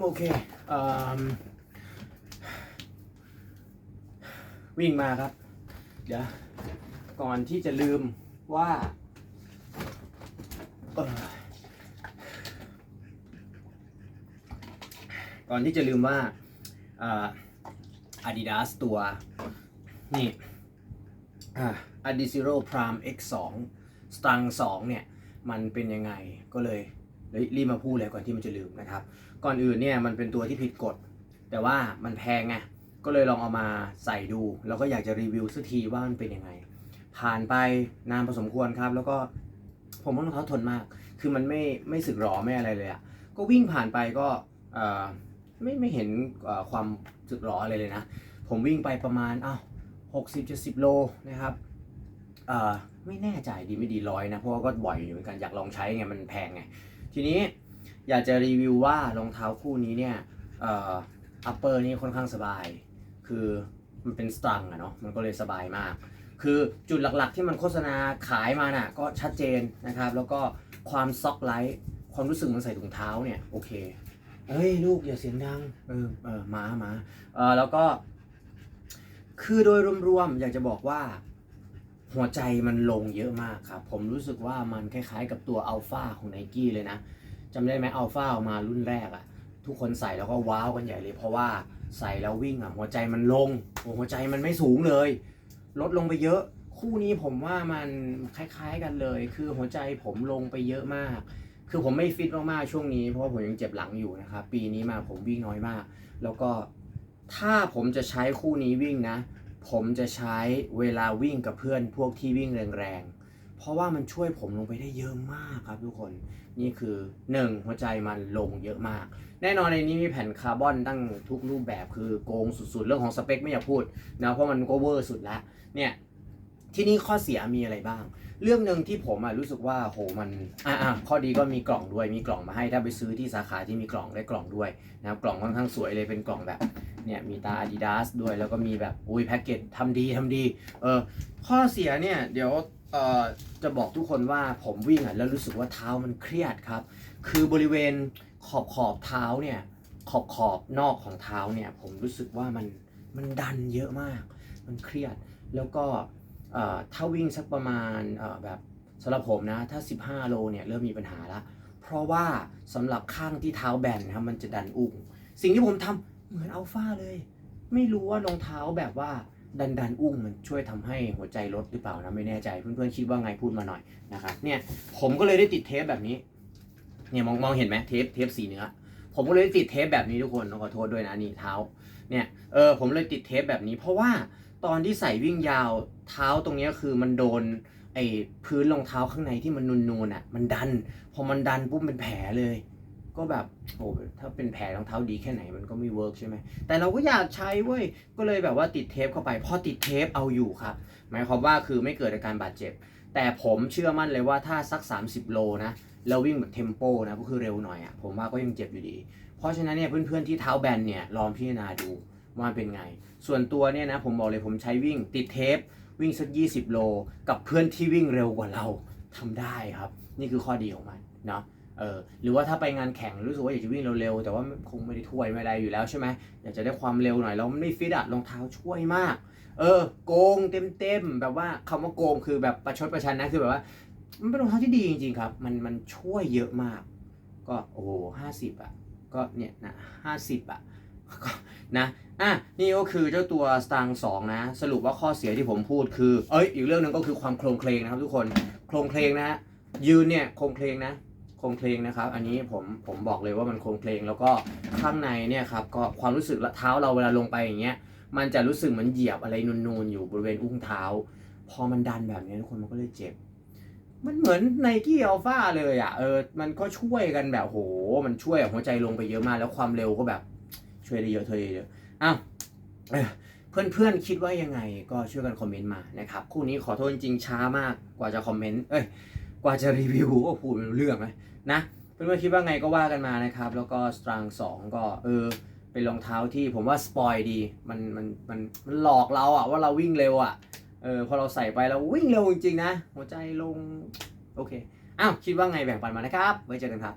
โอเคเวิ่งมาครับ เดี๋ยว ก่อนที่จะลืมว่าก่อนที่จะลืมว่าอา Adidas ตัว นี่อ่า Adizero Prime X2 Stang 2เนี่ย มันเป็นยังไงก็เลย รีบมาพูดเลยก่อนที่มันจะลืมนะครับ ก่อนอื่นเนี่ยมันเป็นตัวที่ผิดกฎ แต่ว่ามันแพงไงก็เลยลองเอามาใส่ดู แล้วก็อยากจะรีวิวสักทีว่ามันเป็นยังไง ผ่านไปนานพอสมควรครับ แล้วก็ผมว่ารองเท้าทนมาก คือมันไม่ไม่สึกหรอไม่อะไรเลยอะ่ะก็วิ่งผ่านไปก็ไม่ไม่เห็นความสึกหรออะไรเลยนะ ผมวิ่งไปประมาณอ้าวหกสิบเจ็ดสิบโลนะครับไม่แน่ใจดีไม่ดีร้อยนะ เพราะว่าก็บ่อยอยู่เหมือนกันอยากลองใช้ไงมันแพงไง ทีนี้อยากจะรีวิวว่ารองเท้าคู่นี้เนี่ยเอ่ออัปเปอร์นี่ค่อนข้างสบาย คือมันเป็นสตรังอะเนาะมันก็เลยสบายมาก คือจุดหลักๆที่มันโฆษณาขายมาน่ะก็ชัดเจนนะครับ แล้วก็ความซ็อกไลท์ความรู้สึกมันใส่ถุงเท้าเนี่ยโอเคเฮ้ยลูกอย่าเสียงดังเออเออหมาหมาเออแล้วก็ คือโดยรวมๆอยากจะบอกว่า หัวใจมันลงเยอะมากครับ ผมรู้สึกว่ามันคล้ายๆ กับตัวอัลฟาของไนกี้เลยนะจำได้ไหมอัลฟาออกมารุ่นแรกอะทุกคนใส่แล้วก็ว้าวกันใหญ่เลย เพราะว่าใส่แล้ววิ่งอะหัวใจมันลงโอ้หัวใจมันไม่สูงเลย ลดลงไปเยอะ คู่นี้ผมว่ามันคล้าย ๆกันเลย คือหัวใจผมลงไปเยอะมาก คือผมไม่ฟิตมากๆช่วงนี้เพราะว่าผมยังเจ็บหลังอยู่นะครับปีนี้มาผมวิ่งน้อยมาก แล้วก็ถ้าผมจะใช้คู่นี้วิ่งนะ ผมจะใช้เวลาวิ่งกับเพื่อนพวกที่วิ่งแรงๆ เพราะว่ามันช่วยผมลงไปได้เยอะมากครับทุกคน นี่คือ 1 หัวใจมันลงเยอะมาก แน่นอนในนี้มีแผ่นคาร์บอนตั้งทุกรูปแบบคือโกงสุดๆ เรื่องของสเปคไม่อยากพูดนะเพราะมันก็เวอร์สุดละเนี่ย ที่นี่ข้อเสียมีอะไรบ้าง เรื่องหนึ่งที่ผมอะรู้สึกว่าโหมันอะอะข้อดีก็มีกล่องด้วยมีกล่องมาให้ถ้าไปซื้อที่สาขาที่มีกล่องได้กล่องด้วยนะครับกล่องค่อนข้างสวยเลยเป็นกล่องแบบเนี่ยมีตา Adidas ด้วยแล้วก็มีแบบอุ้ยแพ็กเกจทำดีทำดีเออข้อเสียเนี่ยเดี๋ยวเอ่อจะบอกทุกคนว่าผมวิ่งอะแล้วรู้สึกว่าเท้ามันเครียดครับ คือบริเวณขอบขอบเท้าเนี่ยขอบขอบนอกของเท้าเนี่ยผมรู้สึกว่ามันมันดันเยอะมาก มันเครียดแล้วก็ ถ้าวิ่งสักประมาณแบบสำหรับผมนะ ถ้า 15 โลเนี่ยเริ่มมีปัญหาละ เพราะว่าสำหรับข้างที่เท้าแบนนะครับมันจะดันอุ้ง สิ่งที่ผมทำเหมือนอัลฟาเลย ไม่รู้ว่ารองเท้าแบบว่าดันดันอุ้งมันช่วยทำให้หัวใจลดหรือเปล่านะไม่แน่ใจเพื่อนๆคิดว่าไงพูดมาหน่อยนะครับเนี่ยผมก็เลยได้ติดเทปแบบนี้เนี่ยมองมองเห็นไหมเทปเทปสีเนื้อผมก็เลยติดเทปแบบนี้ทุกคนต้องขอโทษด้วยนะนี่เท้าเนี่ยเออผมเลยติดเทปแบบนี้ เพราะว่า ตอนที่ใส่วิ่งยาวเท้าตรงนี้คือมันโดนไอ้พื้นรองเท้าข้างในที่มันนูนๆอะ มันดัน พอมันดันปุ๊บเป็นแผลเลย ก็แบบโอ้ถ้าเป็นแผลรองเท้าดีแค่ไหนมันก็ไม่เวิร์กใช่ไหมแต่เราก็อยากใช้เว้ยก็เลยแบบว่าติดเทปเข้าไปพอติดเทปเอาอยู่ครับหมายความว่าคือไม่เกิดอาการบาดเจ็บ แต่ผมเชื่อมั่นเลยว่าถ้าสัก 30 โลนะแล้ววิ่งแบบเทมโปนะก็คือเร็วหน่อยอะ่ะผมว่าก็ยังเจ็บอยู่ดี เพราะฉะนั้นเนี่ยเพื่อนๆที่เท้าแบนเนี่ยลองพิจารณาดู ว่าเป็นไง ส่วนตัวเนี่ยนะผมบอกเลยผมใช้วิ่งติดเทปวิ่งสัก 20 โล กับเพื่อนที่วิ่งเร็วกว่าเราทำได้ครับ นี่คือข้อดีของมันเนาะเออหรือว่าถ้าไปงานแข่งรู้สึกว่าอยากจะวิ่งเร็วๆ แต่ว่าคงไม่ได้ถ้วยไม่อะไรอยู่แล้วใช่ไหมอยากจะได้ความเร็วหน่อยแล้วมันไม่ฟิตอะรองเท้าช่วยมาก เออ โกงเต็มๆแบบว่าคำว่าโกงคือแบบประชดประชันนะคือแบบว่า มันเป็นรองเท้าที่ดีจริงๆครับ มันมันช่วยเยอะมาก ก็โอ้โหห้าสิบอะก็เนี่ยนะห้าสิบอะก็ นะอะนี่ก็คือเจ้าตัว Stang 2นะ สรุปว่าข้อเสียที่ผมพูดคือ เอ้ยอีกเรื่องหนึ่งก็คือความโครงเคลงนะครับทุกคนโครงเคลงนะฮะยืนเนี่ยโครงเคลงนะโครงเคลงนะครับ อันนี้ผมผมบอกเลยว่ามันโครงเคลงแล้วก็ข้างในเนี่ยครับก็ความรู้สึกเท้าเราเวลาลงไปอย่างเงี้ยมันจะรู้สึกเหมือนเหยียบอะไรนูนๆอยู่บริเวณอุ้งเท้า พอมันดันแบบนี้ทุกคนมันก็เลยเจ็บ มันเหมือนไนกี้อัลฟาเลยอะเออมันก็ช่วยกันแบบโห มันช่วยหัวใจลงไปเยอะมากแล้วความเร็วก็แบบ ช่วยได้เยอะเธอเยอะอ้าวเอ้ยเพื่อนๆคิดว่ายังไงก็ช่วยกันคอมเมนต์มานะครับคู่นี้ขอโทษจริงช้ามากกว่าจะคอมเมนต์เอ้ยกว่าจะรีวิวก็พูดไม่รู้เรื่องไหมนะเพื่อนๆคิดว่าไงก็ว่ากันมานะครับ แล้วก็สตรังสองก็เออเป็นรองเท้าที่ผมว่าสปอยดีมันมันมันมันหลอกเราอะว่าเราวิ่งเร็วอะเออพอเราใส่ไปแล้ววิ่งเร็วจริงๆนะ หัวใจลง โอเคอ้าวคิดว่าไงแบ่งปันมานะครับ ไว้เจอกันครับ